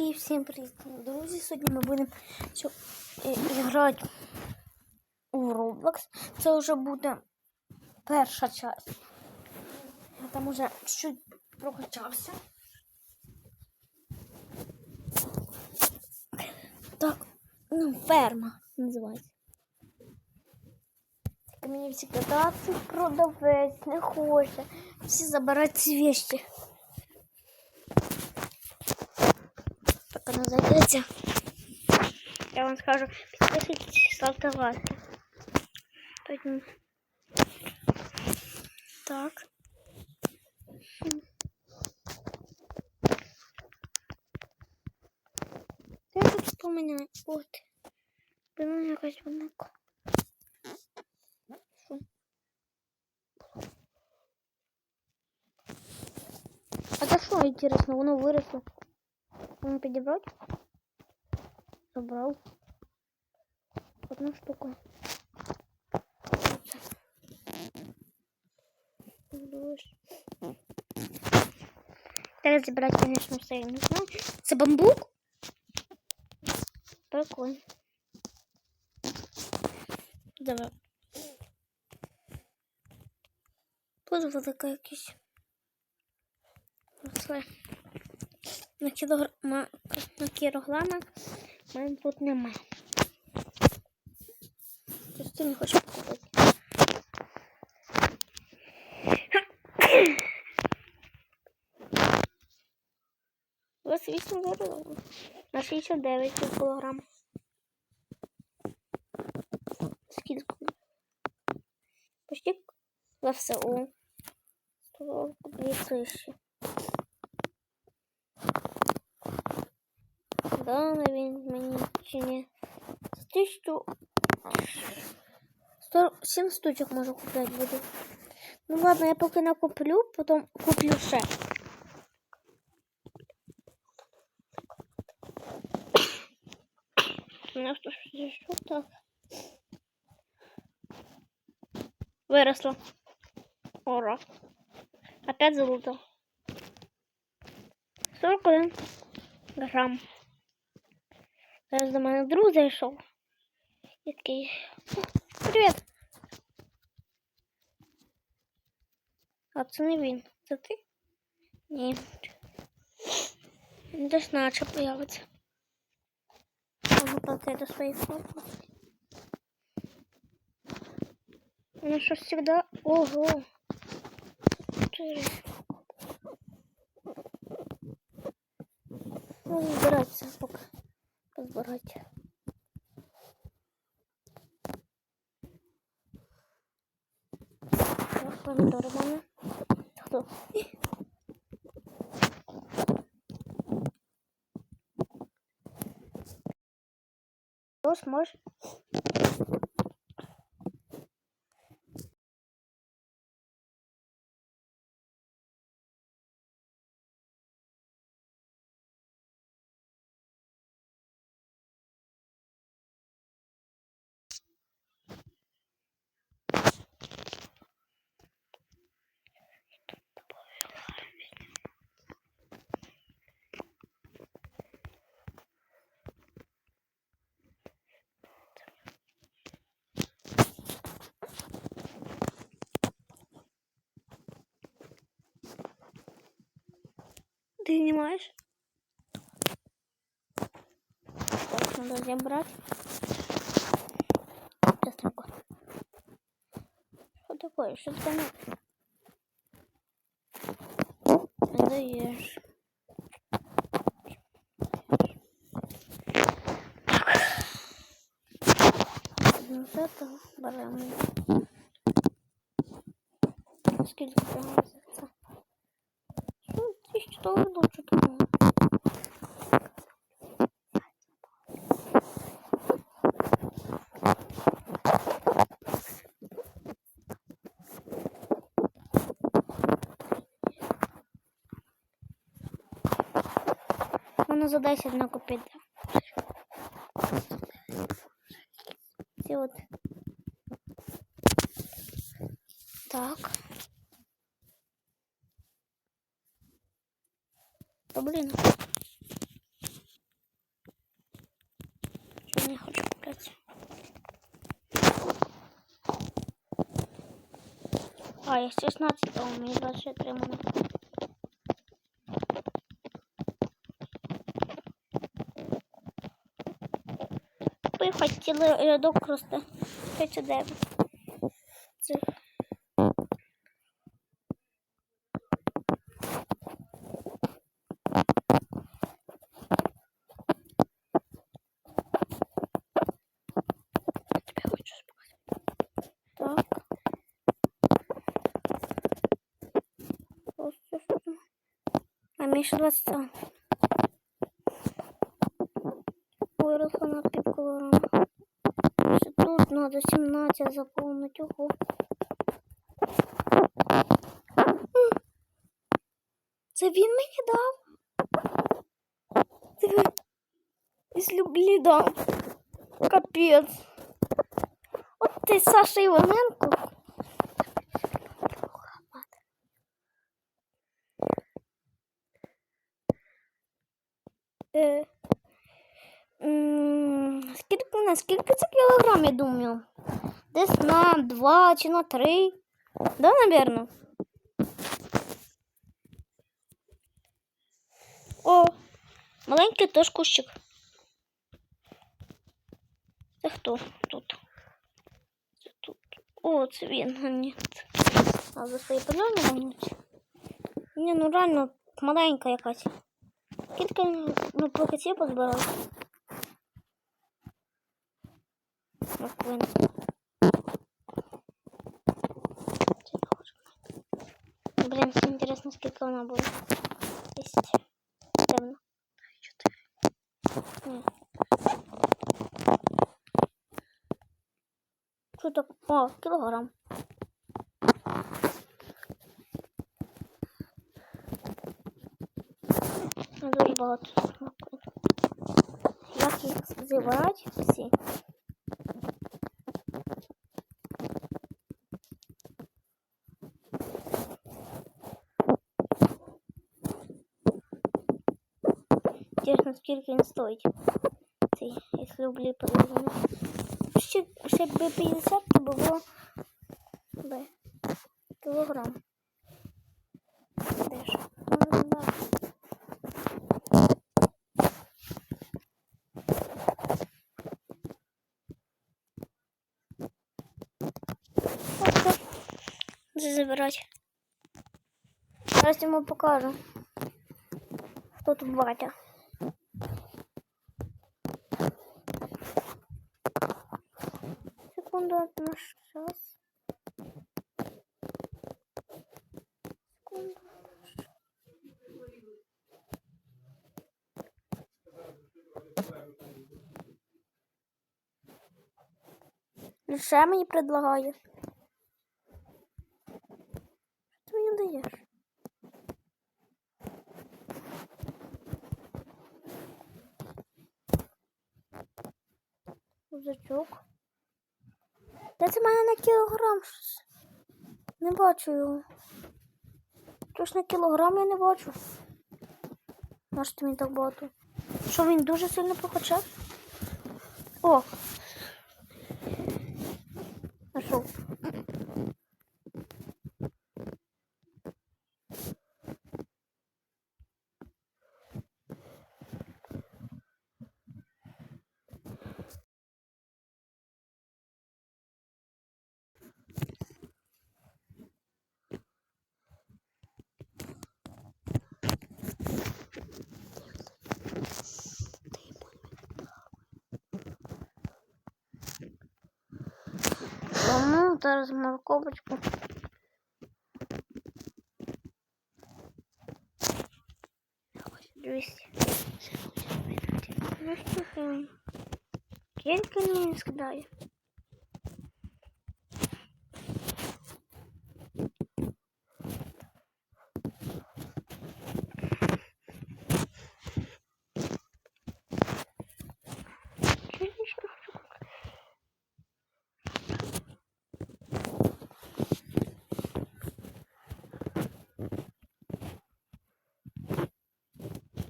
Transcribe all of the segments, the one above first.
І всім привіт, друзі! Сьогодні ми будемо е, грати у Roblox. Це вже буде перша частина. Я там уже чуть прокачався. Так, ну, ферма називається. Так мені всі катати продавець не хоче. Всі забирають ці вещи. Так вона зайдеться. Я вам скажу, підписуйтесь, ставте лайки. Потім... Так. Хм. Де я тут поміняю? От. Блин, якась вона. Що? А це що, інтересно, воно виросло? Воно підібрати? Забрав. Одну штуку. Дощ. Треба забирати, конечно, все, я не знаю. Це бамбук? Прикольно. Давай. Тут велика якісь. Оце. На кілограма, на кілограма мене тут немає. Ти не хочеш покупати. Ось 8 виробів. На 69 кілограм. Скільки? Почти в ФСУ. 2 тисячі. Да, він мені чи ні. За тисячу... Сто... Сім штучок можу купити буду. Ну ладно, я поки накуплю, потім куплю ще. У меня что что так? Выросло. Ура. Опять залутал. 41 грамм. Зараз до мене друг зайшов. І такий. «О, Привіт. А це не він. Це ти? Ні. Він десь наче появиться. Можу поки до своїх фото. Ну що всегда. Ого. Чотири. Ну, збиратися поки. Так, помідори мене. Хто? Тож може. ты снимаешь? Так, надо забрать. Сейчас легко. Что такое? Что ты там? Надоешь. Вот это бараны. Сколько там? Тисячу доларів лучше такого? Воно за 10 не купити. Ці от. Так. Та блін. Я 16, а у мене 23 мене. Ви хотіли рядок росте. 39. 120. Виросла на півколором. Ще тут треба 17 заповнити. Ого. Це він мені дав. Це він із люблі. Капець. От ти Саша Іваненко. Скільки на скільки це кілограм, я думаю? Десь на два чи на три. Да, наверно? О, маленький теж кущик. Це хто тут? Це тут. О, це він, а ні. А за свої пальони вогнуть? Ні, ну реально маленька якась. Скільки ми покатів позбирали? Маквин. Блин, интересно, сколько она будет. Есть. Темно. Ні. Що так? О, кілограм. Ну, Дуже багато смакує. Як їх зібрати всі? Інтересно, скільки він стоїть. Цей, якщо люблю порізаний. Ще, ще б 50, то було б кілограм. Де ж? Ну, да. Ось, Вже забирати. Зараз йому покажу. Хто тут батя? Секунду, наш час. Секунду. Лише мені предлагає. Що ти мені даєш? Рюкзачок. Де це в мене на кілограм щось? Не бачу його. Тож на кілограм я не бачу. Може ти мені так багато? Що він дуже сильно покачав? О! Нашов. Зараз морковочку. Двісті. Ну що ти? Кілька мені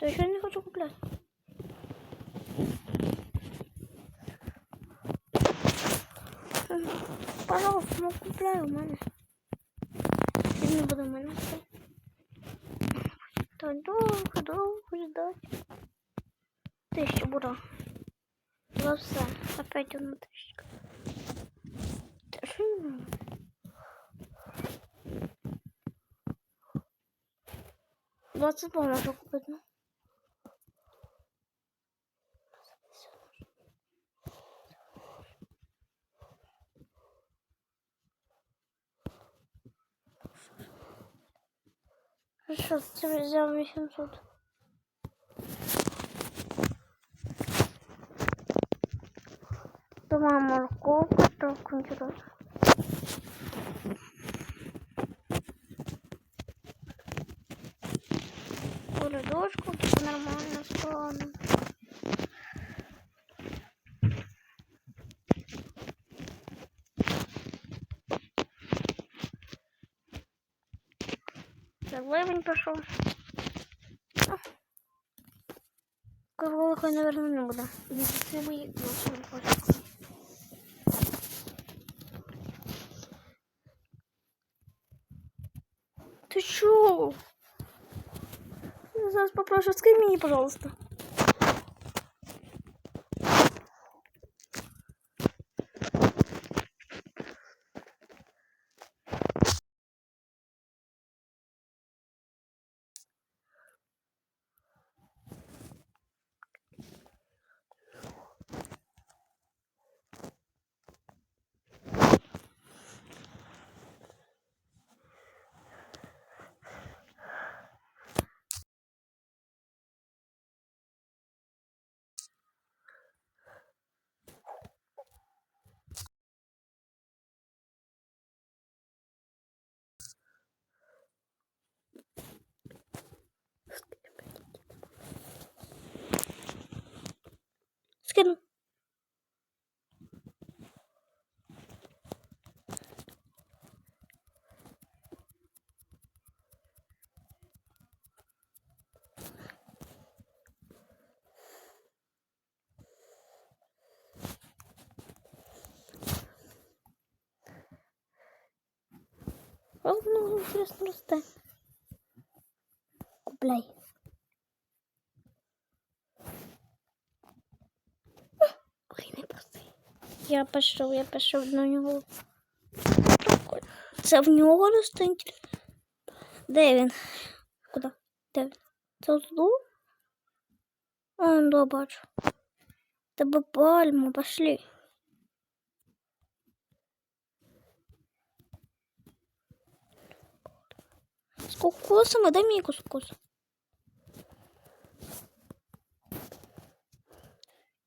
То я не хочу купляти. Пожалуйста, ну купляй у мене. Він не буде в мене. Та довго, довго ждать. Тисячу бура. За все. Опять одна тисячка. Та що? Двадцать два можу купити. Хорошо, це взял 800. Дома морковку, так интересно. Дошку нормально складно. Так, левень пошел. Кого наверное, не буде. Це мої машини пошли. Ты чё? Я зараз попрошу, скинь мені, пожалуйста. Скину. Ох, ну, интересно росте. Купляй. Я пішов, я пішов до нього. Це в нього росте? Де він? Куди? Де він? Це тут? А, да, бачу. Тебе пальма, пошли. С кокосом, а дай мне кускус.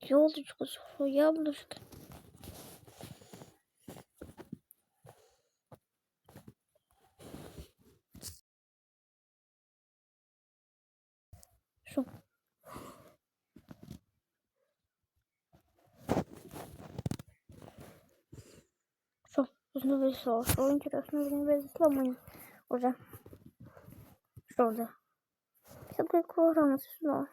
Елочку, яблочко. Что? Что? Зависло. Что интересно, не зависло мне уже. Что уже? 50 килограмм сюда.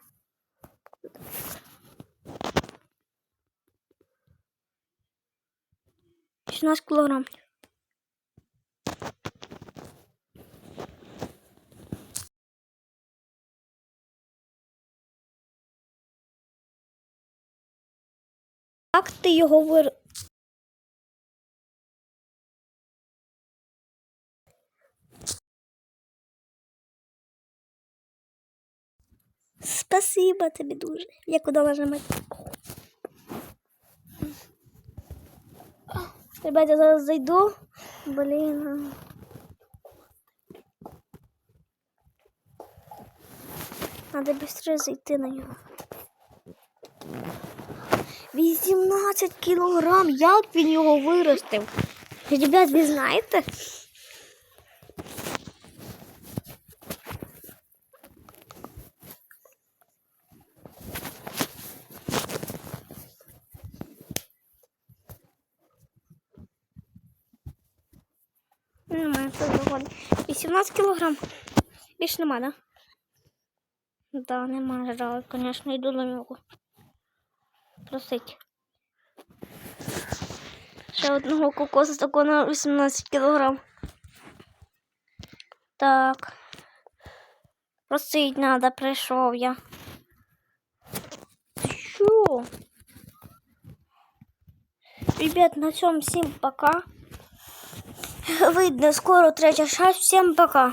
16 килограмм. Як ти його вир... Спасибо тобі дуже. Я куди нажимати? Ребят, я зараз зайду. Блін. Надо быстрее зайти на нього. 18 кілограм. Як він його виростив? Ребят, ви знаєте? Немає це виходить. 18 кілограм. Більше нема, да? Да, нема, жаль, звісно, йду до нього. Просить. Ще одного кокоса такого на 18 кілограм. Так. Просить надо, прийшов я. Що? Ребят, на цьому всім пока. Видно, скоро третя часть. Всім пока.